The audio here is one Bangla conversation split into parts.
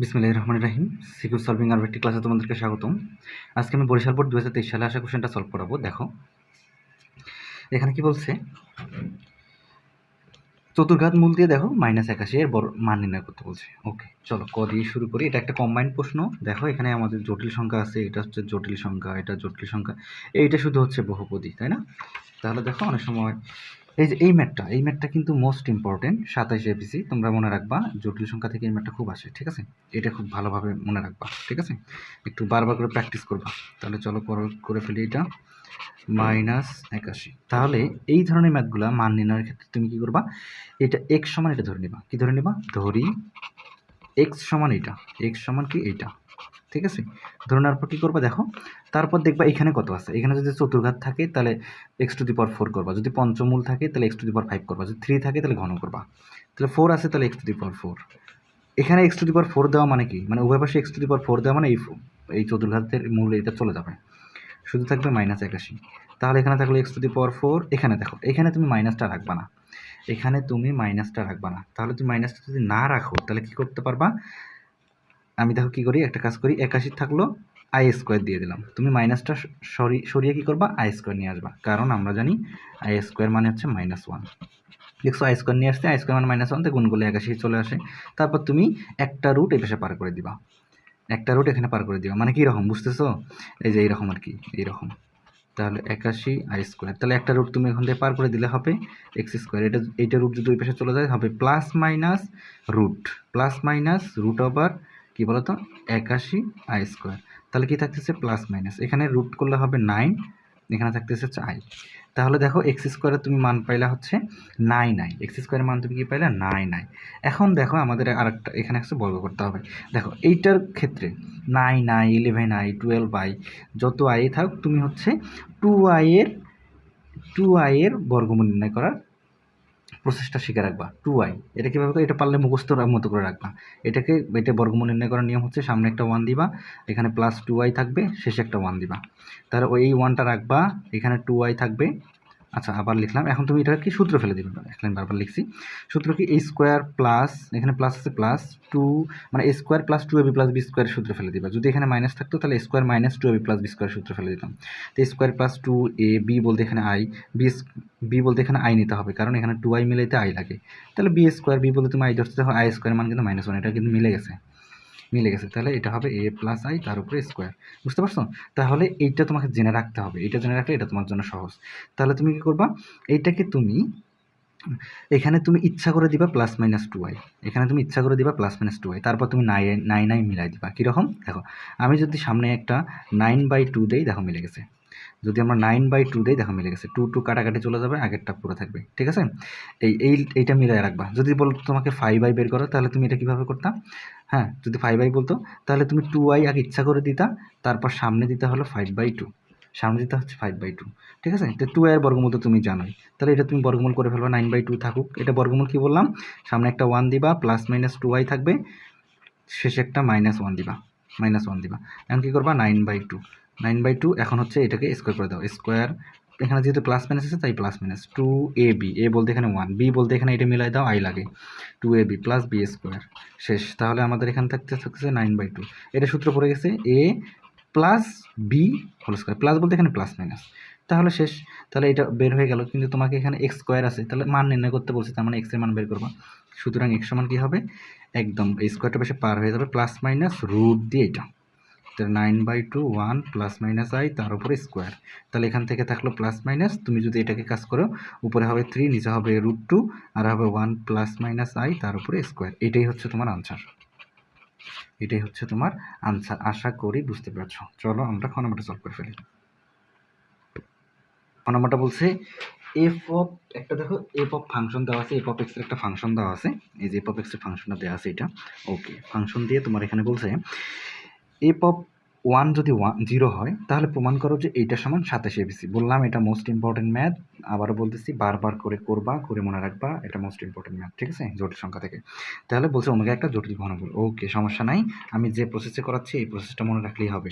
বিসমিল্লাহ রহমান রাহিম। সিকিউর সলভিং আর একটি ক্লাসে তোমাদেরকে স্বাগতম। আজকে আমি বরিশাল বোর্ড দু হাজার তেইশ সালে আসা কোশ্চেনটা সলভ করাবো, দেখো। এখানে কি বলছে? চতুর্ঘাত মূল দিয়ে দেখো মাইনাস একাশি, এর বড় মান নির্ণয় করতে বলছে। ওকে চলো ক দিয়ে শুরু করি। এটা একটা কম্বাইন্ড প্রশ্ন। দেখো, এখানে আমাদের জটিল সংখ্যা আছে, এটা হচ্ছে জটিল সংখ্যা, এটা জটিল সংখ্যা। এইটা শুধু হচ্ছে বহুপদী, তাই না? তাহলে দেখো, অনেক সময় এই যে, এই ম্যাটটা এই ম্যাটটা কিন্তু মোস্ট ইম্পর্টেন্ট সাতাইশ এপিসি তোমরা মনে রাখবা, জটিল সংখ্যা থেকে এই ম্যাটটা খুব আসে, ঠিক আছে? এটা খুব ভালোভাবে মনে রাখবা, ঠিক আছে? একটু বারবার করে প্র্যাকটিস করবা, তাহলে চলো করে ফেলি এটা মাইনাস একাশি। তাহলে এই ধরনের ম্যাথগুলা মান নির্ণয়ের ক্ষেত্রে তুমি কি করবা? এটা এক্স সমান এটা ধরে নিবা, কি ধরে নিবা? ধরি এক্স সমান এটা এক্স সমান কি এইটা ঠিক আছে? ধরে নেওয়ার পর কী করবা দেখো, তারপর দেখবা এখানে কত আছে? এখানে যদি চতুর্ঘাত থাকে তাহলে X to the power four করবা। যদি পঞ্চমূল থাকে তাহলে X to the power five করবা। যদি থ্রি থাকে তাহলে ঘন করবা। তাহলে ফোর আছে তাহলে X to the power four এখানে X to the power four দেওয়া মানে কি? মানে উভয় পাশে X to the power four দেওয়া মানে এই এই চতুর্ঘাতের মূল এটা চলে যাবে। শুধু থাকবে মাইনাস একাশি। তাহলে এখানে থাকল X to the power four এখানে দেখো, এখানে তুমি মাইনাসটা রাখবা না। এখানে তুমি মাইনাসটা রাখবা না। তাহলে তুমি মাইনাসটা যদি না রাখো, তাহলে কি করতে পারবা? আমি দেখো কি করি? একটা কাজ করি, একাশি থাকল আই স্কোয়ার দিয়ে দিলাম। তুমি মাইনাসটা সরি, সরিয়ে কি করবা? আই স্কোয়ার নিয়ে আসবা। কারণ আমরা জানি আই স্কোয়ার মানে হচ্ছে মাইনাস ওয়ান দেখছ আই স্কোয়ার নিয়ে আসছে আই স্কোয়ার মানে মাইনাস ওয়ান তো গুণগুলো একাশি চলে আসে। তারপর তুমি একটা রুট এই পাশে পার করে দিবা। একটা রুট এখানে পার করে দিবা। মানে কি রকম বুঝতেছো? এই যে এইরকম আর কি, এইরকম। তাহলে একাশি আই স্কোয়ার তাহলে একটা রুট তুমি এখান থেকে পার করে দিলে হবে এক্স স্কোয়ার এটা এইটা রুট যদি ওই পাশে চলে যায়, হবে plus minus root plus minus root over কী বলতো? একাশি আই স্কোয়ার তাহলে কি থাকতেছে প্লাস মাইনাস এখানে রুট করলে হবে নাইন এখানে থাকতেছে আই তাহলে দেখো এক্স স্কোয়ারে তুমি মান পাইলা হচ্ছে নাইন আই এক্স স্কোয়ারের মান তুমি কি পাইলা? নাইন আই এখন দেখো আমাদের আরেকটা, এখানে একটা বর্গ করতে হবে। দেখো, এইটার ক্ষেত্রে nine I eleven I twelve I যত আই থাক তুমি হচ্ছে টু আইয়ের টু আইয়ের বর্গমূল নির্ণয় করার প্রসেসটা শিখে রাখবা টু আই এটা কীভাবে? এটা পারলে মুখস্থ মতো করে রাখবা এটাকে, এটা বর্গমূল নির্ণয় করার নিয়ম হচ্ছে সামনে একটা ওয়ান দিবা, এখানে প্লাস টু আই থাকবে, শেষে একটা ওয়ান দিবা তাহলে ওই ওয়ানটা রাখবা, এখানে টু আই থাকবে আচ্ছা আবার লিখলাম। এখন তুমি এটা কি সূত্র ফেলে দিবে? এখন বারবার লিখছি। সূত্র কি? এই স্কোয়ার প্লাস এখানে প্লাস আছে প্লাস টু মানে A square plus two A B plus B square সূত্র ফেলে দিবা। যদি এখানে মাইনাস থাকতো, তাহলে square minus two A B plus B square সূত্র ফেলে দিতাম। তো square plus two A B বলতে এখানে আই বি বি বলতে এখানে আই নিতে হবে, কারণ এখানে টু আই মিলাইতে আই লাগে। তাহলে বি স্কোয়ার বি বলতে তুমি আই ধরতে দেখো আই স্কোয়ার মান কিন্তু মাইনাস ওয়ান এটা কিন্তু মিলে গেছে। মিলে গেছে, তাহলে এটা হবে এ প্লাস আই তার উপরে স্কোয়ার বুঝতে পারছ? তাহলে এইটা তোমাকে জেনে রাখতে হবে এটা জেনে রাখলে এটা তোমার জন্য সহজ। তাহলে তুমি কী করবা? এইটাকে তুমি, এখানে তুমি ইচ্ছা করে দিবা প্লাস মাইনাস টু আই এখানে তুমি ইচ্ছা করে দিবা প্লাস মাইনাস টু আই তারপর তুমি নাই নাইন নাই মিলাই দিবা, কীরকম? দেখো, আমি যদি সামনে একটা নাইন বাই টু দেই, দেখো মিলে গেছে। যদি আমরা নাইন বাই টু দেই, দেখো মিলে গেছে। টু টু কাটাকাটি চলে যাবে, আগেরটা পুরো থাকবে, ঠিক আছে? এই এই, এইটা মিলাই রাখবা। যদি বল তোমাকে ফাইভ আই বের করো, তাহলে তুমি এটা কীভাবে করতাম হ্যাঁ যদি ফাইভ আই বলতো, তাহলে তুমি টু আই আগে ইচ্ছা করে দিতা, তারপর সামনে দিতে হলো ফাইভ বাই টু সামনে দিতে হচ্ছে ফাইভ বাই টু ঠিক আছে? তো টু এর বর্গমূল তো তুমি জানোই। তাহলে এটা তুমি বর্গমূল করে ফেলবা নাইন বাই টু থাকুক। এটা বর্গমূল কী বললাম? সামনে একটা ওয়ান দিবা প্লাস মাইনাস টু আই থাকবে, শেষে একটা মাইনাস ওয়ান দিবা মাইনাস ওয়ান দিবা। এখন কী করবা? Nine by two nine by two এখন হচ্ছে এটাকে স্কোয়ার করে দাও। স্কোয়ার এখানে যেহেতু প্লাস মাইনাস আছে, তাই plus minus two A B এ বলতে এখানে ওয়ান বি বলতে এখানে এটা মিলাই দাও আই লাগে। Two A B plus B square শেষ। তাহলে আমাদের এখানে থাকতে থাকছে নাইন বাই টু এটা সূত্র পড়ে গেছে A plus B whole square plus বলতে এখানে প্লাস মাইনাস তাহলে শেষ। তাহলে এটা বের হয়ে গেল। কিন্তু তোমাকে এখানে এক্স স্কোয়ার আছে। তাহলে মান নির্ণয় করতে বলছে, তার মানে এক্সের মান বের করবা। সুতরাং এক্স সমান কী হবে? একদম। এই স্কোয়ারটা বেশি পার হয়ে যাবে প্লাস মাইনাস রুট দিয়ে এটা। Nine by two one plus minus I তার উপরে স্কোয়ার তাহলে এখান থেকে থাকল প্লাস মাইনাস তুমি যদি এটাকে কাজ করো, উপরে হবে থ্রি নিচে হবে রুট টু আর হবে ওয়ান প্লাস মাইনাস আই তার উপরে স্কোয়ার এটাই হচ্ছে তোমার আনসার এটাই হচ্ছে তোমার আনসার আশা করি বুঝতে পারছ। চলো আমরা খ নাম্বারটা সলভ করে ফেলি। খ বলছে এফ অফ একটা দেখো এফ অফ ফাংশন দেওয়া আছে এফ অফ এক্সের একটা ফাংশন দেওয়া আছে। এই যে এফ অফ এক্সের ফাংশনটা দেওয়া আছে এটা। ওকে ফাংশন দিয়ে তোমার এখানে বলছে এফ অফ ওয়ান যদি ওয়ান জিরো হয়, তাহলে প্রমাণ করো যে এইটা সমান সাতাশ এবিসি বললাম এটা মোস্ট ইম্পর্টেন্ট ম্যাথ আবারও বলতেছি, বারবার করে করবা, করে মনে রাখবা, এটা মোস্ট ইম্পর্টেন্ট ম্যাথ ঠিক আছে? জটিল সংখ্যা থেকে। তাহলে বলছে ওমেগা একটা জটিল ঘনমূল ওকে, সমস্যা নাই। আমি যে প্রসেসে করাচ্ছি, এই প্রসেসটা মনে রাখলেই হবে।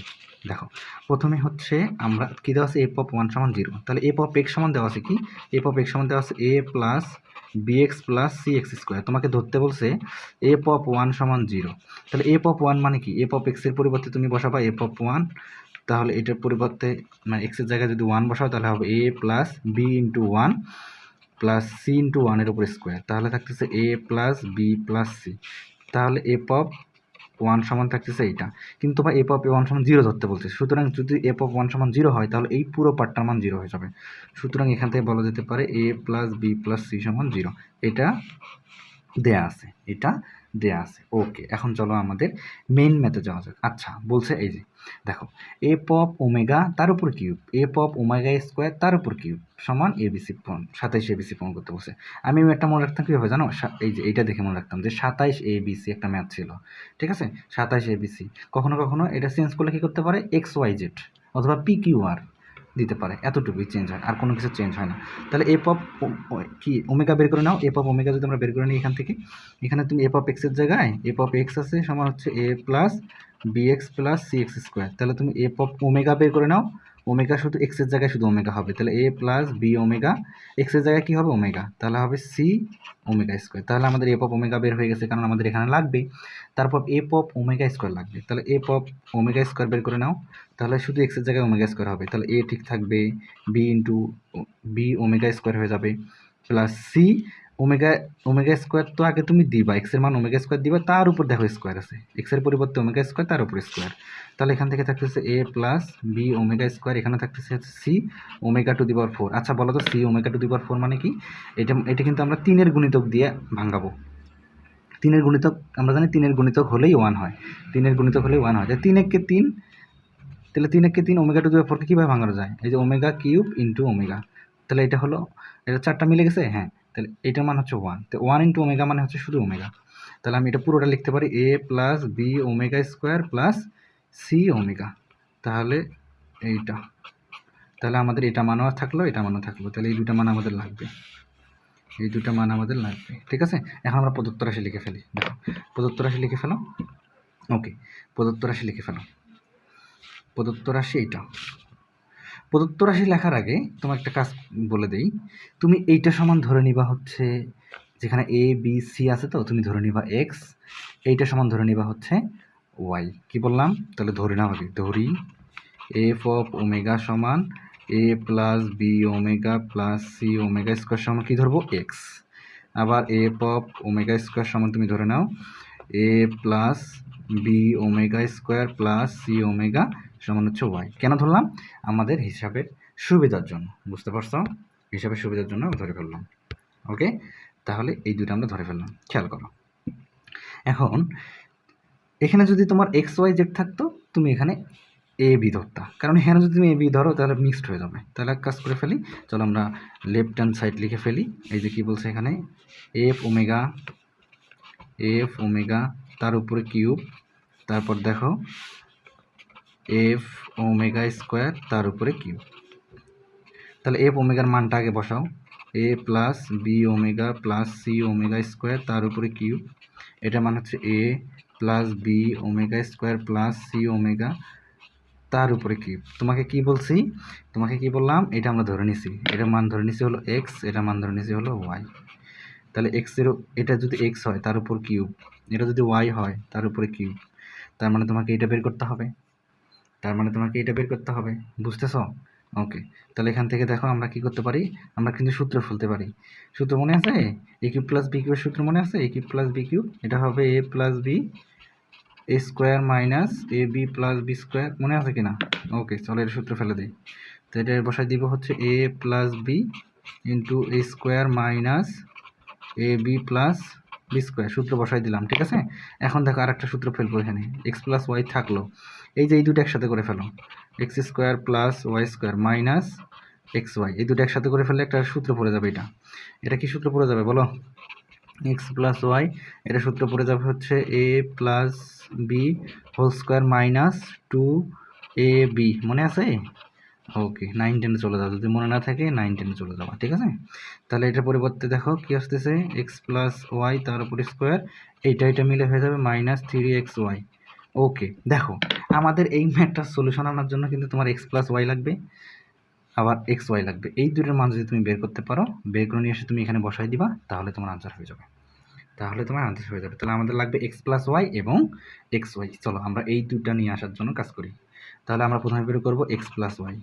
দেখো, প্রথমে হচ্ছে আমরা কী দেওয়া আছে? এ পপ ওয়ান সমান জিরো তাহলে এ পপ এক্স সমান দেওয়া আছে কি? এ পপ এক্স সমান দেওয়া আছে A plus B X plus C X square তোমাকে ধরতে বলছে এ পপ ওয়ান সমান জিরো তাহলে এ পপ ওয়ান মানে কি? এ পপ এক্সের পরিবর্তে তুমি বসাবা এ পপ ওয়ান তাহলে এটার পরিবর্তে মানে এক্সের জায়গায় যদি ওয়ান বসাও, তাহলে হবে A plus B into one plus C into ওয়ানের উপর স্কোয়ার তাহলে থাকতেছে A plus B plus C তাহলে এ পপ ওয়ান সমান থাকতেছে এইটা। কিন্তু বা এ পপ এ ওয়ান সমান জিরো ধরতে বলছে। সুতরাং যদি এ পপ ওয়ান সমান জিরো হয়, তাহলে এই পুরো পার্টটার মান জিরো হয়ে যাবে। সুতরাং এখান থেকে বলা যেতে পারে A plus B plus C সমান জিরো এটা দেয়া আছে। এটা দেয়া আছে। ওকে এখন চলো আমাদের মেইন ম্যাথে যাওয়া যাক। আচ্ছা বলছে এই যে, দেখো এ পপ ওমেগা তার উপর cube F of omega square তার উপর কিউব সমান এবিসি পণ সাতাইশ এবিসি পণ করতে বলছে। আমি একটা মনে রাখতাম কীভাবে জানো? এই যে এইটা দেখে মনে রাখতাম যে সাতাইশ এ এবিসি একটা ম্যাথ ছিল, ঠিক আছে? সাতাইশ এবিসি কখনো কখনো এটা চেঞ্জ করলে কী করতে পারে? এক্স ওয়াই জেড অথবা পি কিউ আর দিতে পারে, এতটুকুই চেঞ্জ হয়, আর কোনো কিছু চেঞ্জ হয় না। তাহলে এ পপ কি ওমেগা বের করে নাও এ পপ ওমেগা যদি আমরা বের করে নিই এখান থেকে, এখানে তুমি এ পপ এক্সের জায়গায় এ পপ এক্স আছে, সমান হচ্ছে A plus B X plus C X square তাহলে তুমি এ পপ ওমেগা বের করে নাও ওমেগা শুধু এক্সের জায়গায় শুধু ওমেগা হবে। তাহলে এ প্লাস বি ওমেগা এক্সের জায়গায় কী হবে? ওমেগা। তাহলে হবে সি ওমেগা স্কোয়ার। তাহলে আমাদের এ পপ ওমেগা বের হয়ে গেছে, কারণ আমাদের এখানে লাগবে। তারপর এ পপ ওমেগা স্কোয়ার লাগবে। তাহলে এ পপ ওমেগা স্কোয়ার বের করে নাও। তাহলে শুধু এক্সের জায়গায় ওমেগা স্কোয়ার হবে। তাহলে এ ঠিক থাকবে B into B omega square হয়ে যাবে plus C omega omega square তো আগে তুমি দিবা এক্সের মান ওমেগা স্কোয়ার দিবা, তার উপর দেখো স্কোয়ার আছে। এক্সের পরিবর্তে ওমেগা স্কোয়ার, তার উপর স্কোয়ার। তাহলে এখান থেকে থাকতেছে A plus B omega square, এখানে থাকতেছে C omega to the power four. আচ্ছা বলো তো C omega to the power four মানে কি? এটা এটা কিন্তু আমরা তিনের গুণিতক দিয়ে ভাঙাবো। তিনের গুণিতক, আমরা জানি তিনের গুণিতক হলেই ওয়ান হয়। তিনের গুণিতক হলেই ওয়ান হয়। তিন একে তিন, তাহলে তিন একে তিন ওমেগা টু দি পাওয়ার ফোরকে কীভাবে ভাঙানো যায়? এই যে ওমেগা কিউব ইন্টু ওমেগা। তাহলে এটা হলো, এটা চারটা মিলে গেছে? হ্যাঁ। তাহলে এটার মান হচ্ছে ওয়ান তো ওয়ান ইন্টু ওমেগা মানে হচ্ছে শুধু ওমেগা তাহলে আমি এটা পুরোটা লিখতে পারি A plus B omega square plus C omega তাহলে এইটা। তাহলে আমাদের এটা মানও থাকল, এটা মানও থাকল। তাহলে এই দুটা মান আমাদের লাগবে। এই দুটা মান আমাদের লাগবে। ঠিক আছে? এখন আমরা প্রদত্ত রাশি লিখে ফেলি। দেখো, প্রদত্ত রাশি লিখে ফেলো। ওকে প্রদত্ত রাশি লিখে ফেলো। প্রদত্ত রাশি এইটা। প্রদত্ত রাশি লেখার আগে তোমার একটা কাজ বলে দেই। তুমি এইটা সমান ধরে নিবা হচ্ছে যেখানে এ বি সি আছে তো, তুমি ধরে নিবা এক্স এইটা সমান ধরে নিবা হচ্ছে ওয়াই কি বললাম? তাহলে ধরে নাও আগে, ধরি এফ অফ ওমেগা সমান A plus B omega plus C omega square সমান কী ধরবো? এক্স আবার এফ অফ ওমেগা স্কোয়ার সমান তুমি ধরে নাও A plus B omega square plus C omega সমান হচ্ছে ওয়াই কেন ধরলাম? আমাদের হিসাবের সুবিধার জন্য। বুঝতে পারছ? হিসাবের সুবিধার জন্য ধরে ফেললাম। ওকে তাহলে এই দুটো আমরা ধরে ফেললাম। খেয়াল করো। এখন, এখানে যদি তোমার এক্স ওয়াই জেড থাকতো, তুমি এখানে এ বি ধরতা। কারণ এখানে যদি তুমি এ বি ধরো, তাহলে মিক্সড হয়ে যাবে। তাহলে এক কাজ করে ফেলি। চলো আমরা লেফট হ্যান্ড সাইড লিখে ফেলি। এই যে কী বলছে এখানে? এফ ওমেগা এফ ওমেগা তার উপরে কিউব তারপর দেখো এফ ওমেগা স্কোয়ার তার উপরে কিউব তাহলে এফ ওমেগার মানটা আগে বসাও। A plus B omega plus C omega square তার উপরে কিউব এটা মান হচ্ছে A plus B omega square plus C omega তার উপরে কিউব তোমাকে কি বলছি? তোমাকে কি বললাম? এটা আমরা ধরে নিছি। এটা মান ধরে নিছি হলো এক্স এটা মান ধরে নিছি হলো ওয়াই তাহলে এক্সের এটা যদি এক্স হয়, তার উপর কিউব এটা যদি ওয়াই হয়, তার উপরে কিউব তার মানে তোমাকে এটা বের করতে হবে। তার মানে তোমাকে এটা বের করতে হবে, বুঝতেছ? ওকে তাহলে এখান থেকে দেখো আমরা কি করতে পারি, আমরা কিন্তু সূত্র ফেলতে পারি। সূত্র মনে আছে? এ কিউব প্লাস বি কিউবের সূত্র মনে আছে? A cube plus B cube এটা হবে A plus B A square minus A B plus B square মনে আছে কিনা? ওকে চলো এর সূত্র ফেলে দিই। তো এটা বসাই দিব হচ্ছে A plus B into A square minus A B plus B square সূত্র বসাই দিলাম, ঠিক আছে? এখন দেখো আরেকটা সূত্র ফেলব এখানে এক্স প্লাস ওয়াই থাকল। এই যে এই দুটো একসাথে করে ফেলো X square plus Y square minus X Y এই দুটো একসাথে করে ফেললে একটা সূত্র পড়ে যাবে এটা। এটা কি সূত্র পড়ে যাবে বলো? এক্স প্লাস ওয়াই এটা সূত্র পড়ে যাবে হচ্ছে A plus B whole square minus two A B মনে আছে? ওকে নাইন টেনে চলে যাও। যদি মনে না থাকে নাইন টেনে চলে যাওয়া ঠিক আছে? তাহলে এটার পরিবর্তে দেখো কি আসতেছে? এক্স প্লাস ওয়াই তার উপর স্কোয়ার এইটা এটা মিলে হয়ে যাবে minus three X Y okay দেখো, আমাদের এই ম্যাথটার সলিউশন আনার জন্য কিন্তু তোমার এক্স প্লাস ওয়াই লাগবে, আবার এক্স ওয়াই লাগবে। এই দুটোর মান যদি তুমি বের করতে পারো, বের করে নিয়ে এসে তুমি এখানে বসাই দিবা, তাহলে তোমার আনসার হয়ে যাবে। তাহলে তোমার আনসার হয়ে যাবে। তাহলে আমাদের লাগবে এক্স প্লাস ওয়াই এবং এক্স ওয়াই চলো, আমরা এই দুটা নিয়ে আসার জন্য কাজ করি। তাহলে আমরা প্রথমে বের করব এক্স প্লাস ওয়াই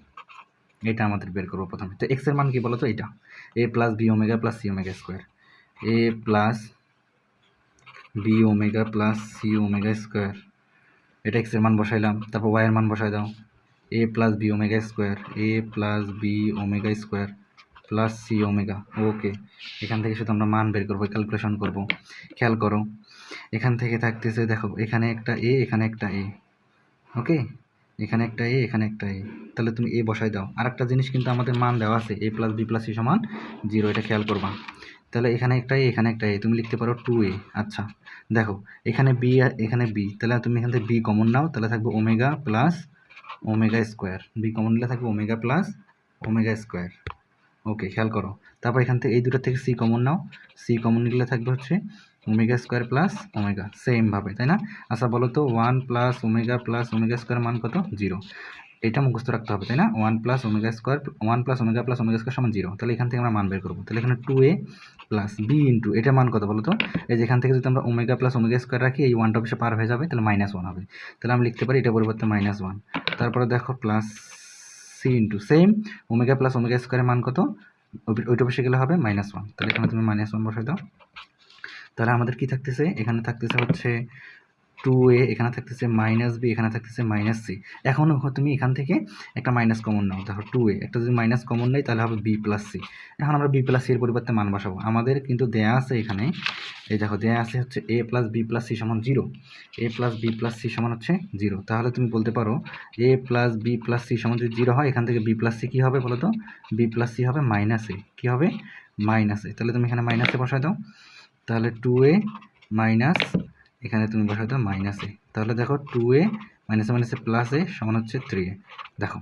এটা আমাদের বের করব প্রথমে। তো এক্সের মান কি বলো তো এটা A plus B omega plus C omega square A plus B omega plus C omega square এটা এক্সের মান বসাইলাম। তারপর ওয়াইয়ের মান বসাই দাও। A plus B omega square A plus B omega square plus C omega okay এখান থেকে শুধু আমরা মান বের করব ক্যালকুলেশন করব। খেয়াল করো। এখান থেকে থাকতেছে, দেখো, এখানে একটা এ এখানে একটা এ ওকে এখানে একটা এ এখানে একটা এ তাহলে তুমি এ বসাই দাও। আর একটা জিনিস কিন্তু আমাদের মান দেওয়া আছে A plus B plus C সমান জিরো এটা খেয়াল করবা। তাহলে এখানে একটা এ এখানে একটা এ তুমি লিখতে পারো টু এ আচ্ছা। দেখো, এখানে বি এখানে বি তাহলে তুমি এখান থেকে বি কমন নাও, তাহলে থাকবে omega plus omega square B common নিলে থাকবে omega plus omega square okay খেয়াল করো। তারপর এখান থেকে এই দুটো থেকে সি কমন নাও। সি কমন নিলে থাকবে হচ্ছে ওমেগা স্কোয়ার প্লাস ওমেগা সেমভাবে তাই না? আচ্ছা বলো তো one plus omega plus omega square মান কত? জিরো এটা মুখস্থ রাখতে হবে, তাই না? One plus omega square one plus omega plus omega square সমান জিরো তাহলে এখান থেকে আমরা মান বের করব। তাহলে এখানে two A plus B into এটা মান কত বলো তো এই যে এখান থেকে যদি আমরা ওমেগা প্লাস ওমেগা স্কোয়ার রাখি, এই ওয়ানটা অবশ্যই পার হয়ে যাবে, তাহলে মাইনাস ওয়ান হবে। তাহলে আমি লিখতে পারি এটা পরিবর্তে মাইনাস ওয়ান তারপরে দেখো plus C into same omega plus omega স্কোয়ারের মান কত? ওইটা বসে গেলে হবে মাইনাস ওয়ান তাহলে এখানে তুমি মাইনাস ওয়ান বসাই দাও। তাহলে আমাদের কি থাকতেছে? এখানে থাকতেছে হচ্ছে টু এ এখানে থাকতেছে মাইনাস বি এখানে থাকতেছে মাইনাস সি এখন তুমি এখান থেকে একটা মাইনাস কমন নাও। দেখো টু এ একটা যদি মাইনাস কমন নেই, তাহলে হবে বি প্লাস সি এখন আমরা বি প্লাস সি এর পরিবর্তে মান বসাবো। আমাদের কিন্তু দেয়া আছে এখানে, এই দেখো দেয়া আছে হচ্ছে A plus B plus C সমান zero A plus B plus C সমান হচ্ছে জিরো তাহলে তুমি বলতে পারো A plus B plus C সমান যদি জিরো হয়, এখান থেকে বি প্লাস সি কী হবে বলো তো বি প্লাস সি হবে মাইনাস এ কী হবে? মাইনাস এ তাহলে তুমি এখানে মাইনাসে বসায় দাও। তাহলে টু এ মাইনাস এখানে তুমি বসাই দাও মাইনাসে তাহলে দেখো টু এ মাইনাসে মাইনাসে প্লাস এ সমান হচ্ছে থ্রি এ দেখো,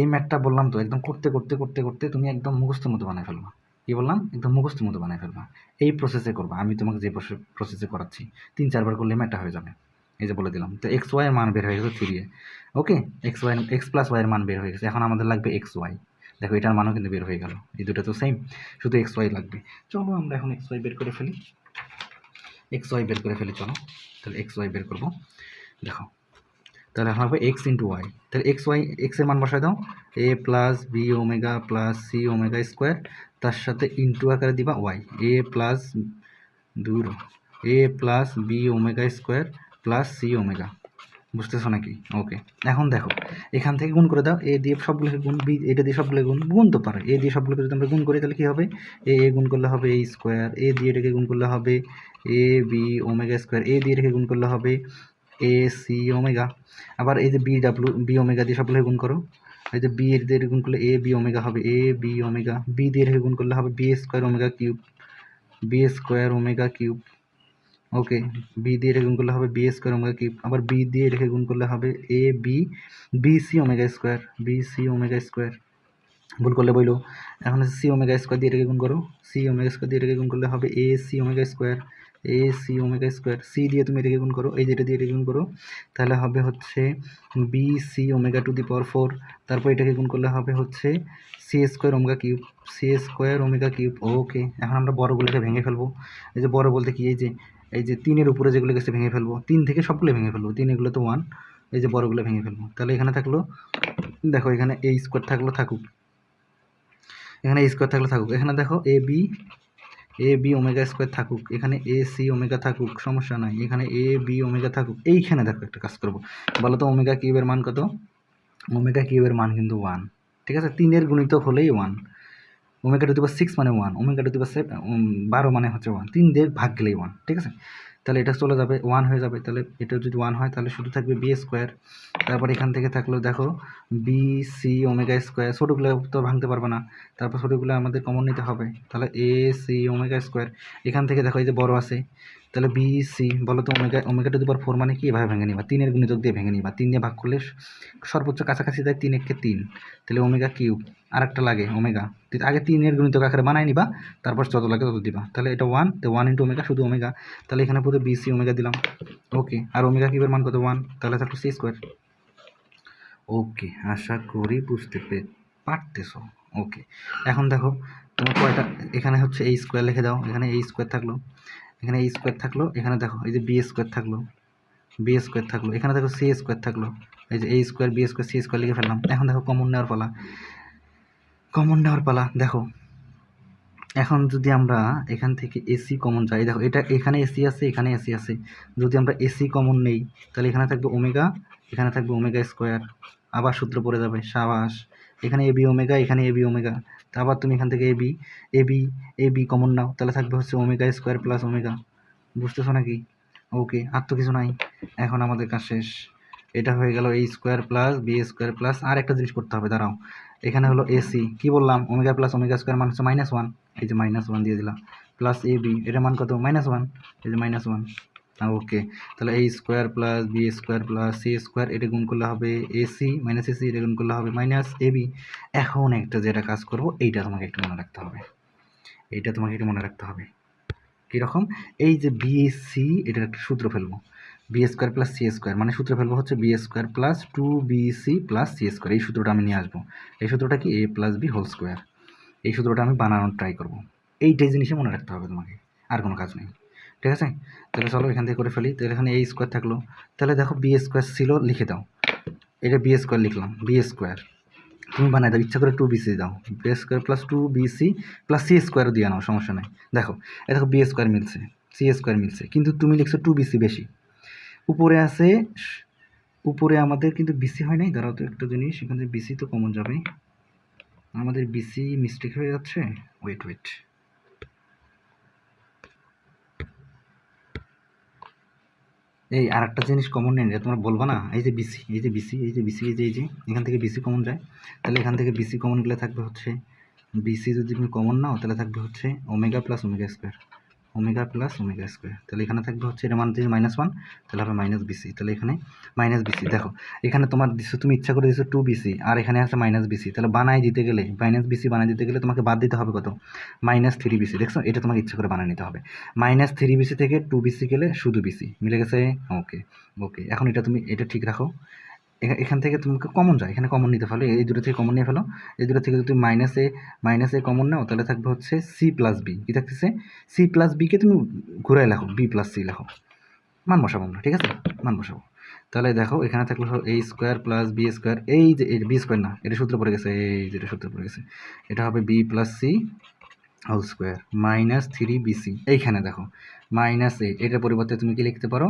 এই ম্যাথটা বললাম তো, একদম করতে করতে করতে করতে তুমি একদম মুখস্থ মতো বানায় ফেলবা। কি বললাম? একদম মুখস্থ মতো বানায় ফেলবা। এই প্রসেসে করবা। আমি তোমাকে যে প্রসেসে করাচ্ছি, তিন, চারবার করলে ম্যাটটা হয়ে যাবে। এই যে বলে দিলাম। তো এক্স ওয়াইয়ের মান বের হয়ে গেছে three A okay? X Y X plus ওয়াইয়ের মান বের হয়ে গেছে। এখন আমাদের লাগবে এক্স ওয়াই দেখো, এটার মানও কিন্তু বের হয়ে গেল। এই দুটো তো সেম শুধু এক্স ওয়াই লাগবে। চলো আমরা এখন এক্স ওয়াই বের করে ফেলি। এক্স ওয়াই বের করে ফেলি চলো তাহলে এক্স ওয়াই বের করব। দেখো, তাহলে হবে এক্স ইন্টু ওয়াই তাহলে এক্স ওয়াই এক্সের মান বসায় দাও। A plus B omega plus C omega square তার সাথে ইন্টু আকারে দিবা ওয়াই এ প্লাস দূর। A plus B omega square plus C omega বুঝতেছো নাকি? ওকে এখন দেখো, এখান থেকে গুণ করে দাও, এ দিয়ে সবগুলোকে গুণ, বি, এটা দিয়ে সবগুলো গুণ গুণ তো পারে। এ দিয়ে সবগুলোকে যদি আমরা গুণ করি, তাহলে কী হবে? এ এ গুণ করলে হবে এ স্কোয়ার, এ দিয়ে এটাকে গুণ করলে হবে A, B, omega square, A দিয়ে এটাকে গুণ করলে হবে এ, সি, ওমেগা। আবার এই যে বি, ডাব্লু, বি, ওমেগা দিয়ে সবগুলোকে গুণ করো। এই যে বি, এর দিয়ে গুণ করলে এ, বি, ওমেগা হবে এ, বি, ওমেগা। বি দিয়ে রেখে গুণ করলে হবে B square omega cube, B square omega cube. Okay B দিয়ে রেখে গুণ করলে হবে বি স্কোয়ার ওমেগা কিউব আবার বি দিয়ে রেখে গুণ করলে হবে A B B C omega square B C omega square ভুল করলে বইলো। এখন সি ওমেগা স্কোয়ার দিয়ে রেখে গুণ করো। সি ওমেগা স্কোয়ার দিয়ে রেখে গুণ করলে হবে A C omega square A C omega square C দিয়ে তুমি রেখে গুণ করো। এই যেটা দিয়ে রেখে গুণ করো। তাহলে হবে হচ্ছে B C omega to the power four তারপর এটাকে গুণ করলে হবে হচ্ছে C square omega cube C square omega cube okay এখন আমরা বড়গুলোকে ভেঙে ফেলব। এই যে বড় বলতে কি? এই যে এই যে তিনের উপরে যেগুলো গেছে ভেঙে ফেলব, তিন থেকে সবগুলো ভেঙে ফেলব, তিন এগুলো তো ওয়ান এই যে বড়গুলো ভেঙে ফেলব। তাহলে এখানে থাকল, দেখো এখানে এ স্কোয়ার থাকল থাকুক। এখানে স্কোয়ার থাকলে থাকুক। এখানে দেখো A B A B omega square থাকুক। এখানে এ সি ওমেগা থাকুক, সমস্যা নাই। এখানে এ বি ওমেগা থাকুক। এইখানে দেখো একটা কাজ করব। বলো তো ওমেগা কিউবের মান কত? ওমেগা কিউবের মান কিন্তু ওয়ান ঠিক আছে? তিনের গুণিত হলেই one omega to the power six মানে one omega to the power বারো মানে হচ্ছে ওয়ান তিন দিয়ে ভাগ গেলেই ওয়ান ঠিক আছে? তাহলে এটা চলে যাবে ওয়ান হয়ে যাবে। তাহলে এটা যদি ওয়ান হয়, তাহলে শুধু থাকবে বি স্কোয়ার তারপর এখান থেকে থাকল, দেখো বি সি ওমেগা স্কোয়ার ছোটোগুলো তো ভাঙতে পারবে না। তারপর ছোটোগুলো আমাদের কমন নিতে হবে। তাহলে এ সি ওমেগা স্কোয়ার এখান থেকে দেখো, এই যে বড় আছে। তাহলে বি সি বলো তো omega omega to the power four মানে কি? এভাবে ভেঙে নিবা। তিনের গুণিতক দিয়ে ভেঙে নিবা। তিন দিয়ে ভাগ করলে সর্বোচ্চ কাছাকাছি দেয় তিন একে তিন। তাহলে ওমেগা কিউব আর একটা লাগে ওমেগা আগে তিনের গুণিতক আকারে বানাই নিবা, তারপর যত লাগে তত দিবা। তাহলে এটা ওয়ান তো ওয়ান ইন্টু ওমেগা শুধু ওমেগা তাহলে এখানে পুরো বি সি ওমেগা দিলাম। ওকে আর ওমেগা কিউবের মান কত? ওয়ান তাহলে থাকল সি স্কোয়ার ওকে আশা করি বুঝতে পে- পারতেছো। ওকে এখন দেখো, তোমার কয়টা এখানে হচ্ছে এই স্কোয়ার লিখে দাও। এখানে এই স্কোয়ার থাকল। এখানে এই স্কোয়ার থাকল, এখানে দেখো, এই যে বি স্কোয়ার থাকল বি স্কোয়ার থাকল, এখানে দেখো সি স্কোয়ার থাকল, এই যে এই square B square C square লিখে ফেললাম। এখন দেখো কমন নেওয়ার পালা। কমন নেওয়ার পালা, দেখো। এখন যদি আমরা এখান থেকে এসি কমন যাই, দেখো, এটা এখানে এসি আছে, এখানে এসি আছে। যদি আমরা এসি কমন নেই, তাহলে এখানে থাকবে ওমেগা এখানে থাকবে ওমেগা স্কোয়ার আবার সূত্র পড়ে যাবে, সাবাস। এখানে এবি ওমেগা এখানে এবি ওমেগা তা আবার তুমি এখান থেকে A B A B A B common নাও, তাহলে থাকবে হচ্ছে ওমেগা স্কোয়ার প্লাস ওমেগা বুঝতেছো নাকি? ওকে আর তো কিছু নাই। এখন আমাদের কাজ শেষ। এটা হয়ে গেল এই square plus B square plus আর একটা জিনিস করতে হবে, দাঁড়াও। এখানে হলো এসি কি বললাম? ওমেগা প্লাস ওমেগা স্কোয়ার মান হচ্ছে মাইনাস ওয়ান এই যে মাইনাস ওয়ান দিয়ে দিলাম। প্লাস এ বি এটার মান কত? মাইনাস ওয়ান এই যে মাইনাস ওয়ান ওকে তাহলে এই square plus B square plus C square এটা গুণ করলে হবে এসি মাইনাস এসি এটা গুণ করলে হবে মাইনাস এ বি এখন একটা যেটা কাজ করব, এইটা তোমাকে একটু মনে রাখতে হবে। এইটা তোমাকে একটু মনে রাখতে হবে। কীরকম? এই যে বিএসসি এটার একটা সূত্র ফেলব। B square plus C square মানে সূত্র ফেলব হচ্ছে B square plus two B C plus C square এই সূত্রটা আমি নিয়ে আসব। এই সূত্রটা কি? A plus B whole square এই সূত্রটা আমি বানানোর ট্রাই করব। এইটাই জিনিসে মনে রাখতে হবে তোমাকে। আর কোনো কাজ নেই। ঠিক আছে? তাহলে চলো এখান থেকে করে ফেলি। তাহলে এখানে এই স্কোয়ার থাকল। তাহলে দেখো বি স্কোয়ার ছিল, লিখে দাও। এটা বি স্কোয়ার লিখলাম বি স্কোয়ার তুমি বানাই দাও, ইচ্ছা করে টু বিসি দাও। B square plus two B C plus C স্কোয়ারও দিয়ে নাও, সমস্যা নেই। দেখো, এ দেখো বি স্কোয়ার মিলছে সি স্কোয়ার মিলছে। কিন্তু তুমি লিখছো টু বিসি বেশি। উপরে আছে, উপরে আমাদের কিন্তু বিসি হয় নাই? দাঁড়াও তো একটা জিনিস, এখান থেকে বিসি তো কমন যাবে আমাদের বিসি মিস্টেক হয়ে যাচ্ছে? ওয়েট ওয়েট এই আর একটা জিনিস কমন নেই, এটা তোমরা বলব না? এই যে বিসি এই যে বিসি এই যে বিসি এই যে এই যে, এখান থেকে বিসি কমন যায়। তাহলে এখান থেকে বিসি কমন গেলে থাকবে হচ্ছে বিসি যদি তুমি কমন নাও, তাহলে থাকবে হচ্ছে omega plus omega square omega plus omega square তাহলে এখানে থাকবে হচ্ছে এটা মান যদি মাইনাস ওয়ান তাহলে হবে মাইনাস বিসি তাহলে এখানে মাইনাস বিসি দেখো, এখানে তোমার দিছো, তুমি ইচ্ছা করে দিছো টু বিসি আর এখানে আছে মাইনাস বিসি তাহলে বানাই দিতে গেলে মাইনাস বিসি বানাই দিতে গেলে তোমাকে বাদ দিতে হবে কত? মাইনাস থ্রি বিসি দেখছ? এটা তোমাকে ইচ্ছা করে বানিয়ে নিতে হবে। মাইনাস থ্রি বিসি থেকে টু বিসি গেলে শুধু বিসি মিলে গেছে? ওকে ওকে এখন এটা তুমি, এটা ঠিক রাখো। এখান থেকে তোমাকে কমন যায় এখানে কমন নিতে পারো এই দুটো থেকে কমন নিয়ে ফেলো, এই দুটো থেকে যদি মাইনাসে মাইনাসে কমন নাও, তাহলে থাকবে হচ্ছে সি প্লাস বি কী থাকতেছে? সি প্লাস বিকে তুমি ঘুরাই লেখো বি প্লাস সি লেখো, মান বসাবো আমরা, ঠিক আছে? মান বসাবো। তাহলে দেখো, এখানে থাকল A square plus B square এই যে বি স্কোয়ার না, এটা সূত্র পড়ে গেছে, এই যেটা সূত্র পড়ে গেছে, এটা হবে B plus C whole square minus three B C এইখানে দেখো মাইনাস এ এটার পরিবর্তে তুমি কি লিখতে পারো?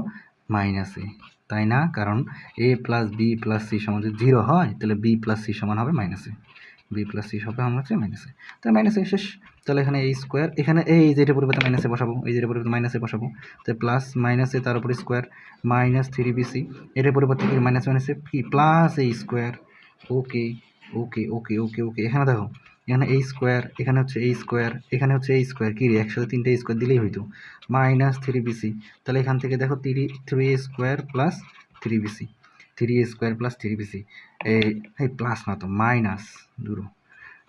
মাইনাস এ তাই না? কারণ A plus B plus C সমান যদি জিরো হয়, তাহলে বি প্লাস সি সমান হবে মাইনাসে বি প্লাস সি আমার হচ্ছে মাইনাস তাহলে মাইনাস শেষ। তাহলে এখানে এই স্কোয়ার এখানে এই যে এটার পরিবর্তে মাইনাসে বসাবো, এই যেটার পরিবর্তে মাইনাসে বসাবো তো প্লাস মাইনাসে তার উপরে স্কোয়ার মাইনাস থ্রি বিসি এটার পরিবর্তে কি? মাইনাস মাইনাসে কি প্লাস এই স্কোয়ার ওকে ওকে ওকে ওকে ওকে এখানে দেখো এখানে এই স্কোয়ার এখানে হচ্ছে এই স্কোয়ার এখানে হচ্ছে এই স্কোয়ার কি রে? একসাথে তিনটে স্কোয়ার দিলেই হইতো। মাইনাস থ্রি বিসি তাহলে এখান থেকে দেখো three three square plus three B C three square plus three B C এই প্লাস না তো মাইনাস দূর।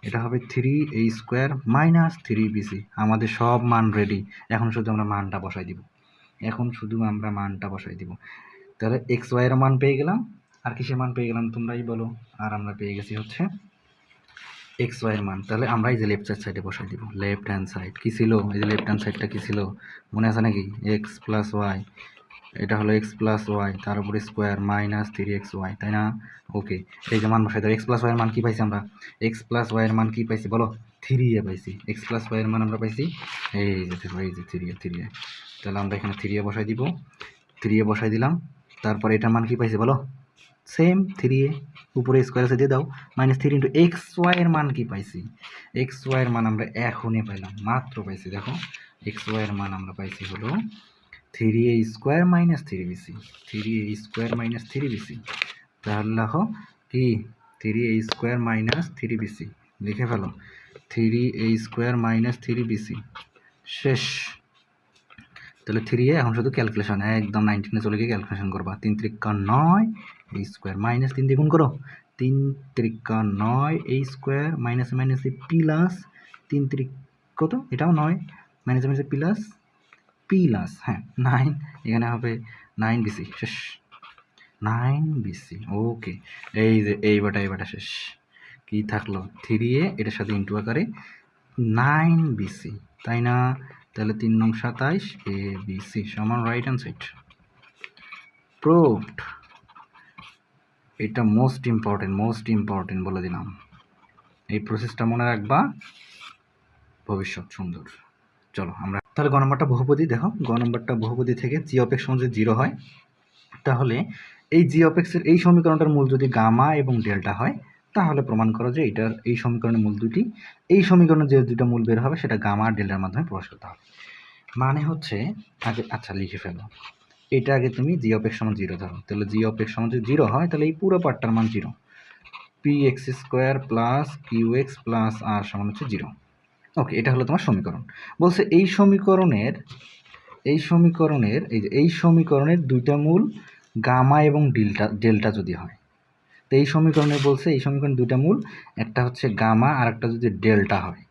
এটা হবে থ্রি এই স্কোয়ার মাইনাস থ্রি বিসি আমাদের সব মান রেডি এখন শুধু আমরা মানটা বসাই দিব। এখন শুধু আমরা মানটা বসাই দিব। তাহলে এক্স ওয়াইয়ের মান পেয়ে গেলাম। আর কিসের মান পেয়ে গেলাম তোমরাই বলো। আর আমরা পেয়ে গেছি হচ্ছে এক্স ওয়াইয়ের মান। তাহলে আমরা এই যে লেফট সাইডে বসাই দিব। লেফট হ্যান্ড সাইড কী ছিল? এই যে লেফট হ্যান্ড সাইডটা কী ছিল? মনে আছে নাকি? এক্স প্লাস ওয়াই এটা হলো এক্স প্লাস ওয়াই তার উপরে square minus three X Y তাই না? ওকে এই যে মান বসাই দাও। এক্স প্লাস ওয়াইয়ের মান কী পাইছি আমরা? এক্স প্লাস ওয়াইয়ের মান কী পাইছি? বলো। থ্রি এ পাইছি। এক্স প্লাস ওয়াইয়ের মান আমরা পাইছি? এই যে দেখো, এই যে থ্রি এ থ্রি এ। তাহলে আমরা এখানে থ্রি এ বসাই দিব। থ্রি এ বসাই দিলাম। তারপরে এটার মান কী পাইছি? বলো। সেম থ্রি এ উপরে স্কোয়ার আছে, দিয়ে দাও মাইনাস থ্রি ইন্টু এক্স ওয়াইয়ের মান কি পাইছি? এক্স ওয়াইয়ের মান আমরা এখনই পাইলাম, মাত্র পাইছি, দেখো এক্স ওয়াইয়ের মান আমরা পাইছি হলো three A square minus three B C three A square minus three B C তাহলে দেখো কি? Three A square minus three B C লিখে ফেলো three A square minus three B C শেষ। তাহলে থ্রি এ এখন শুধু ক্যালকুলেশন একদম নাইনটিনে চলে গিয়ে ক্যালকুলেশন করবা, তিন ত্রিকা নয় এই স্কোয়ার মাইনাস তিন দিয়ে গুণ করো। তিন ত্রিকা নয়, এই স্কোয়ার মাইনাস মাইনাস প্লাস তিন ত্রিক কত? এটাও নয়। মাইনাস মাইনাস প্লাস প্লাস হ্যাঁ নাইন এখানে হবে নাইন বিসি শেষ। নাইন বিসি ওকে এই যে, এই বাটা এই বাটা, শেষ। কি থাকল? থ্রি এ, এটার সাথে ইন্টু আকারে নাইন বিসি তাই না? তাহলে তিন নং সাতাইশ এ বি সি সমান রাইট অ্যান্ড সাইড প্রুভড এটা মোস্ট ইম্পর্টেন্ট মোস্ট ইম্পর্টেন্ট বলে দিলাম। এই প্রসেসটা মনে রাখবা, ভবিষ্যৎ সুন্দর। চলো, আমরা তাহলে গ নম্বরটা বহুপদী, দেখো, গ নম্বরটা বহুপদী থেকে জি অপেক্স যদি জিরো হয়। তাহলে এই জি অপেক্সের এই সমীকরণটার মূল যদি গামা এবং ডেল্টা হয়, তাহলে প্রমাণ করো যে এটার এই সমীকরণের মূল দুটি, এই সমীকরণের যে দুটো মূল বের হবে, সেটা গামা আর ডেল্টার মাধ্যমে প্রকাশ করতে হবে। মানে হচ্ছে, আগে আচ্ছা লিখে ফেলো। এটা আগে তুমি জি অপেক্স সমান জিরো ধরো। তাহলে জি অপেক্স সমান যদি জিরো হয়, তাহলে এই পুরো পার্টটার মান zero p x square plus q x plus r সমান হচ্ছে জিরো ওকে এটা হলো তোমার সমীকরণ। বলছে এই সমীকরণের এই সমীকরণের, এই যে এই সমীকরণের দুইটা মূল, গামা এবং ডেল্টা ডেল্টা যদি হয়। তো এই সমীকরণে বলছে এই সমীকরণ দুইটা মূল, একটা হচ্ছে গামা আর একটা যদি ডেল্টা হয়।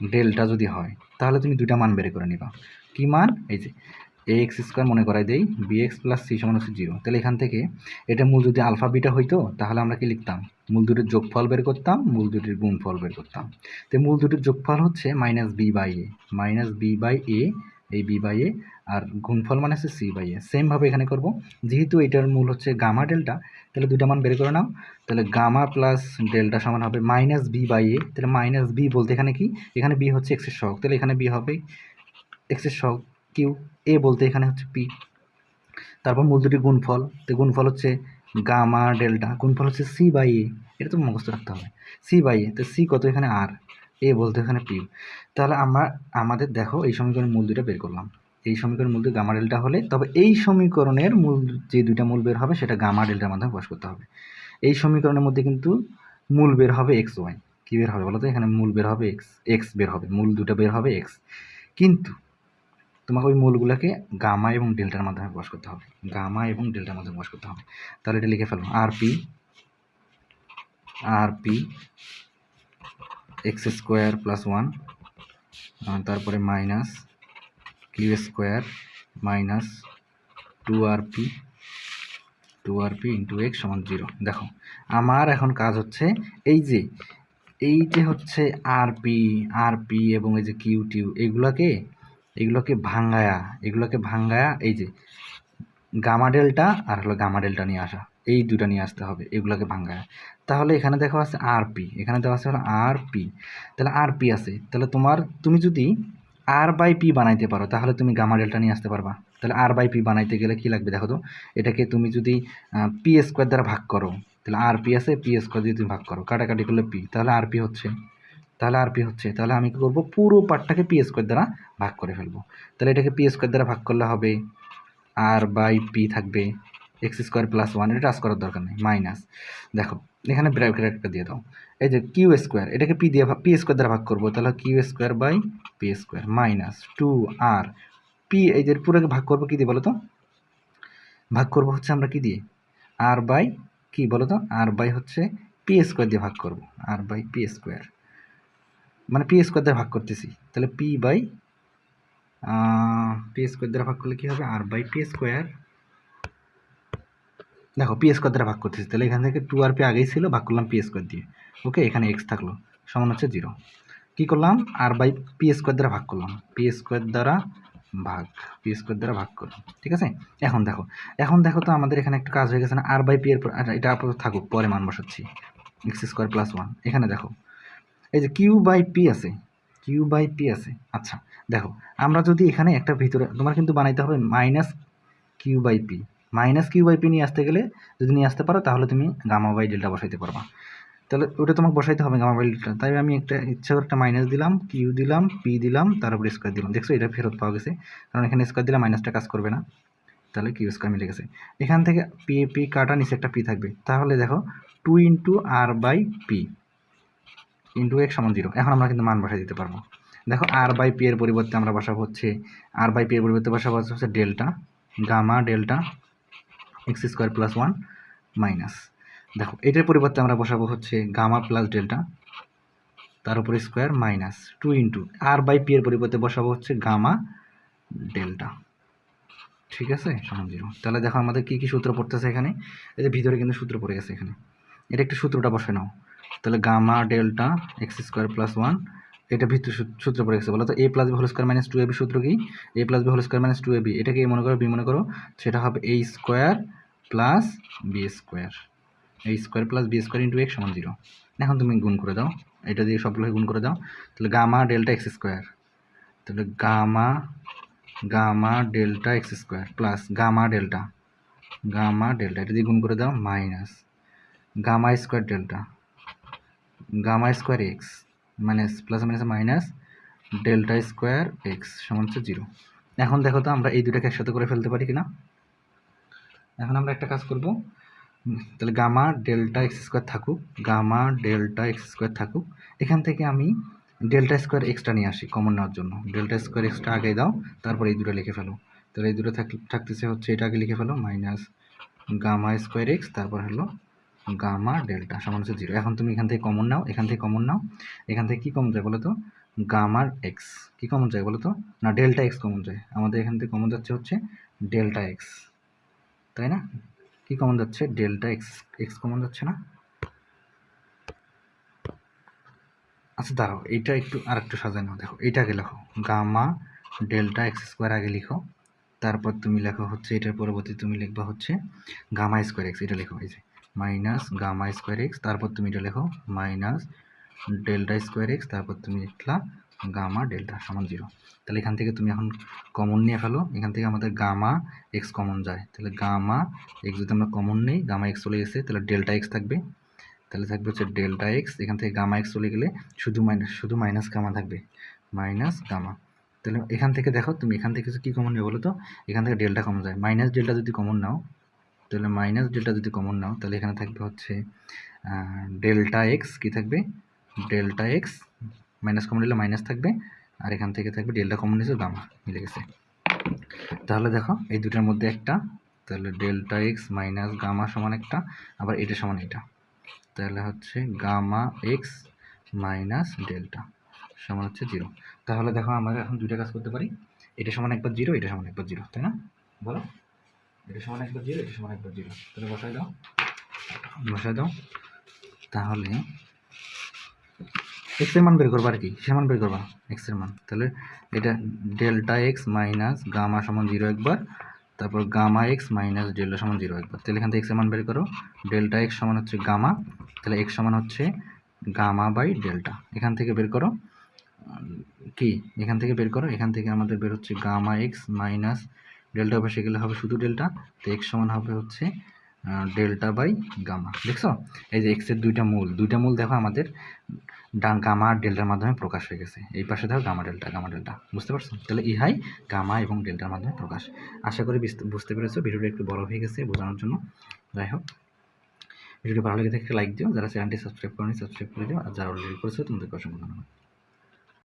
ডেল্টা যদি হয়, তাহলে তুমি দুইটা মান বের করে নিবা। কি মান? এই যে এ এক্স স্কোয়ার মনে করাই দেই বি এক্স প্লাস সি সমান হচ্ছে জিরো তাহলে এখান থেকে এটা মূল যদি আলফা বিটা হইতো, তাহলে আমরা কি লিখতাম? মূল দুটির যোগফল বের করতাম, মূল দুটির গুণফল বের করতাম। তো মূল দুটির যোগফল হচ্ছে minus b by a minus b by a এই বি বাই এ আর গুণফল মানে হচ্ছে সি বাই এ সেমভাবে এখানে করব। যেহেতু এটার মূল হচ্ছে গামা ডেল্টা, তাহলে দুটা মান বের করে নাও। তাহলে গামা প্লাস ডেল্টা সমান হবে মাইনাস বি বাই এ তাহলে মাইনাস বি বলতে এখানে কি? এখানে বি হচ্ছে এক্সের সহগ। তাহলে এখানে বি হবে এক্সের সহগ কিউ, এ বলতে এখানে হচ্ছে পি। তারপর মূল দুটি গুণফল, তো গুণফল হচ্ছে গামা ডেল্টা, গুণফল হচ্ছে সি বাই এ। এটা তো মুখস্থ রাখতে হবে। সি বাই এ, তো সি কত এখানে আর? এ বলতে এখানে পি। তাহলে আমরা, আমাদের দেখো এই সমীকরণের মূল দুইটা বের করলাম। এই সমীকরণের মূল দুই গামা ডেল্টা হলে, তবে এই সমীকরণের মূল যে দুইটা মূল বের হবে, সেটা গামা ডেল্টার মাধ্যমে প্রকাশ করতে হবে। এই সমীকরণের মধ্যে কিন্তু মূল বের হবে এক্স, ওয়াই। কী বের হবে বলো তো? এখানে মূল বের হবে এক্স এক্স বের হবে। মূল দুটো বের হবে এক্স। কিন্তু তোমাকে ওই মূলগুলোকে গামা এবং ডেল্টার মাধ্যমে প্রকাশ করতে হবে। গামা এবং ডেল্টার মাধ্যমে প্রকাশ করতে হবে। তাহলে এটা লিখে ফেলো r p r p x square plus one তারপরে minus q square minus two r p two r p into x সমান জিরো দেখো, আমার এখন কাজ হচ্ছে এই যে এই যে হচ্ছে আর পি আর পি এবং এই যে কিউ টিউ এগুলোকে এগুলোকে ভাঙ্গায়া এগুলোকে ভাঙ্গায়া, এই যে গামা ডেল্টা আর হলো গামা ডেল্টা নিয়ে আসা, এই দুটা নিয়ে আসতে হবে, এগুলোকে ভাঙ্গায়া। তাহলে এখানে দেখো আছে আর পি এখানে দেওয়া আছে হলো আর পি তাহলে আর পি আছে, তাহলে তোমার, তুমি যদি আর বাই পি বানাইতে পারো, তাহলে তুমি গামা ডেল্টা নিয়ে আসতে পারবা। তাহলে আর বাই পি বানাইতে গেলে কী লাগবে দেখো তো, এটাকে তুমি যদি পি স্কোয়ার দ্বারা ভাগ করো, তাহলে আর পি আছে পি স্কোয়ার দিয়ে তুমি ভাগ করো, কাটাকাটি করলে পি তাহলে আর পি হচ্ছে তাহলে আর পি হচ্ছে। তাহলে আমি কী করব? পুরো পার্টটাকে পি স্কোয়ার দ্বারা ভাগ করে ফেলব। তাহলে এটাকে পি স্কোয়ার দ্বারা ভাগ করলে হবে আর বাই পি থাকবে। এক্স স্কোয়ার প্লাস ওয়ান এটা টাচ করার দরকার নেই মাইনাস দেখো, এখানে ব্র্যাকেট একটা দিয়ে দাও। এই যে কিউ স্কোয়ার এটাকে পি দিয়ে পি স্কোয়ার দ্বারা ভাগ করব, তাহলে q square by p square minus two r p এই যে পুরোকে ভাগ করব কী দিয়ে বলো তো? ভাগ করব হচ্ছে আমরা কি দিয়ে? আর বাই কি বলো তো? আর বাই হচ্ছে পি স্কোয়ার দিয়ে ভাগ করব। আর বাই পি স্কোয়ার মানে পি স্কোয়ার দিয়ে ভাগ করতেছি। তাহলে পি বাই পি স্কোয়ার দ্বারা ভাগ করলে কী হবে? আর বাই পি স্কোয়ার দেখো পি স্কোয়ার দ্বারা ভাগ করতেছি। তাহলে এখান থেকে টু আর পি আগেই ছিল, ভাগ করলাম পি স্কোয়ার দিয়ে। ওকে এখানে এক্স থাকল। সমান হচ্ছে জিরো কী করলাম? আর বাই পি স্কোয়ার দ্বারা ভাগ করলাম। পি স্কোয়ার দ্বারা ভাগ পি স্কোয়ার দ্বারা ভাগ করলাম। ঠিক আছে? এখন দেখো এখন দেখো তো আমাদের এখানে একটা কাজ হয়ে গেছে না? আর বাই পি এর এটা থাকুক, পরে মান বসাচ্ছি। এক্স স্কোয়ার প্লাস ওয়ান এখানে দেখো এই যে কিউ বাই পি আছে কিউ বাই পি আছে। আচ্ছা দেখো, আমরা যদি এখানে একটা ভিতরে, তোমার কিন্তু বানাইতে হবে minus q by p minus q by p নিয়ে আসতে গেলে যদি নিয়ে আসতে পারো, তাহলে তুমি গামা বাই ডেল্টা বসাইতে পারবা। তাহলে ওটা তোমাকে বসাইতে হবে গামা বাই ডেল্টা তাই আমি একটা ইচ্ছা করে একটা মাইনাস দিলাম কিউ দিলাম পি দিলাম তার উপরে স্কোয়ার দিলাম। দেখছ, এটা ফেরত পাওয়া গেছে। কারণ এখানে স্কোয়ার দিলে মাইনাসটা কাজ করবে না। তাহলে কিউ স্কোয়ার মিলে গেছে। এখান থেকে পি পি কাটা নিচে একটা পি থাকবে। তাহলে দেখো two into r by p into x সমান জিরো। এখন আমরা কিন্তু মান বসাই দিতে পারব। দেখো, আর বাই পি এর পরিবর্তে আমরা বসাবো হচ্ছে, আর বাই পি এর পরিবর্তে বসাবো হচ্ছে delta, gamma delta x square plus one minus. দেখো, এটার পরিবর্তে আমরা বসাবো হচ্ছে গামা প্লাস ডেল্টা, তার উপরে square minus two into, r by p এর পরিবর্তে বসাবো হচ্ছে গামা ডেল্টা। ঠিক আছে? সমান জিরো। তাহলে দেখো আমাদের কী কী সূত্র পড়তেছে এখানে? যে ভিতরে কিন্তু সূত্র পড়ে গেছে এখানে। এটা একটু সূত্রটা বসে নাও। তাহলে gamma delta x square plus one, এটা ভিতরে সূ- সূত্র পড়ে গেছে, বলো তো? A plus b whole square minus two a b সূত্র কি? A plus b whole square minus two a b এটাকে এ মনে করো? বি মনে করো? সেটা হবে a square plus b square a square plus b square into x সমান জিরো এখন তুমি গুণ করে দাও, এটা দিয়ে সবগুলোকে গুণ করে দাও। তাহলে গামা ডেল্টা এক্স স্কোয়ার তাহলে gamma gamma delta x square plus gamma delta gamma delta, এটা দিয়ে গুণ করে দাও minus, gamma square delta. Gamma square x minus plus minus minus delta square x সমান হচ্ছে জিরো। এখন দেখো তো আমরা এই দুটাকে একসাথে করে ফেলতে পারি কিনা? এখন আমরা একটা কাজ করব। তাহলে গামা ডেল্টা এক্স স্কোয়ার থাকুক, গামা ডেল্টা এক্স স্কোয়ার থাকুক, এখান থেকে আমি ডেল্টা স্কোয়ার এক্সট্রা নিয়ে আসি কমন নেওয়ার জন্য। ডেল্টা স্কোয়ার এক্সট্রা আগে দাও, তারপর এই দুটো লিখে ফেলো। তাহলে এই দুটো থাক- থাকতেছে হচ্ছে এটা আগে লিখে ফেলো, মাইনাস গামা স্কোয়ার এক্স, তারপর হলো গামা ডেল্টা সমান হচ্ছে জিরো। এখন তুমি এখান থেকে কমন নাও, এখান থেকে কমন নাও। এখান থেকে কী কমন যায় বলো তো? গামার এক্স কী কমন যায় বলো তো? না, ডেল্টা এক্স কমন যায়। আমাদের এখান থেকে কমন যাচ্ছে হচ্ছে ডেল্টা এক্স তাই না? কী কমন যাচ্ছে? ডেল্টা এক্স এক্স কমন যাচ্ছে না? আচ্ছা দাঁড়াও, এইটা একটু আর একটু সাজায় নাও। দেখো, এইটা আগে লেখো। গামা ডেল্টা এক্স স্কোয়ার আগে লিখো। তারপর তুমি লেখো হচ্ছে, এটার পরবর্তী তুমি লিখবা হচ্ছে গামা স্কোয়ার এক্স এটা লেখো, এই যে। মাইনাস গামা স্কোয়ার এক্স, তারপর তুমি এটা লেখো মাইনাস ডেল্টা স্কোয়ার এক্স, তারপর তুমি লিখলা গামা ডেল্টা সমান জিরো। তাহলে এখান থেকে তুমি এখন কমন নিয়ে ফেলো, এখান থেকে আমাদের গামা এক্স কমন যায়। তাহলে গামা এক্স যদি আমরা কমন নেই, গামা এক্স চলে গেছে, তাহলে ডেল্টা এক্স থাকবে। তাহলে থাকবে হচ্ছে ডেল্টা এক্স, এখান থেকে গামা এক্স চলে গেলে শুধু মাইনাস শুধু মাইনাস গামা থাকবে, মাইনাস গামা। তাহলে এখান থেকে দেখো তুমি এখান থেকে কী কমন নেবে বলো তো? এখান থেকে ডেল্টা কমন যায়। মাইনাস ডেল্টা যদি কমন নাও তাহলে মাইনাস ডেল্টা যদি কমন নাও, তাহলে এখানে থাকবে হচ্ছে ডেল্টা এক্স কী থাকবে? ডেল্টা এক্স মাইনাস কমন নিলে মাইনাস থাকবে, আর এখান থেকে থাকবে ডেল্টা কমন নিয়েছে গামা মিলে গেছে। তাহলে দেখো, এই দুটার মধ্যে একটা, তাহলে ডেল্টা এক্স মাইনাস গামা সমান একটা, আবার এটা সমান এটা। তাহলে হচ্ছে গামা এক্স মাইনাস ডেল্টা সমান হচ্ছে জিরো তাহলে দেখো আমরা এখন দুইটা কাজ করতে পারি। এটা সমান একবার জিরো এটা সমান একবার জিরো তাই না? বলো। এটা সমান একবার জিরো এটা সমান একবার জিরো তাহলে বসাই দাও। বসাই দাও। তাহলে এক্সের মান বের করবা আর কি? কিসের মান বের করবা এক্সের মান। তাহলে এটা ডেল্টা এক্স মাইনাস গামা সমান জিরো একবার, তারপর গামা এক্স মাইনাস ডেল্টা সমান জিরো একবার। তাহলে এখান থেকে এক্সের মান বের করো। ডেল্টা এক্স সমান হচ্ছে গামা তাহলে এক্স সমান হচ্ছে গামা বাই ডেল্টা এখান থেকে বের করো। কি? এখান থেকে বের করো। এখান থেকে আমাদের বের হচ্ছে গামা এক্স মাইনাস ডেল্টা অবশ্যই গেলে হবে শুধু ডেল্টা, তো এক্স সমান হবে হচ্ছে ডেল্টা বাই গামা, দেখছ? এই যে এক্সের দুইটা মূল দুইটা মূল দেখো আমাদের, ডান গামা আর ডেল্টার মাধ্যমে প্রকাশ হয়ে গেছে। এই পাশে দেখো গামা ডেল্টা গামা ডেল্টা, বুঝতে পারছ? তাহলে ইহাই গামা এবং ডেল্টার মাধ্যমে প্রকাশ। আশা করি বুঝতে- পেরেছ, ভিডিওটা একটু বড় হয়ে গেছে বোঝানোর জন্য। যাই হোক, ভিডিওটি ভালো লেগে থাকে লাইক দিও, যারা চ্যানেলটি সাবস্ক্রাইব করেনি সাবস্ক্রাইব করে দিও, আর যারা অলরেডি করেছ তোমাদেরকে অসংখ্য ধন্যবাদ।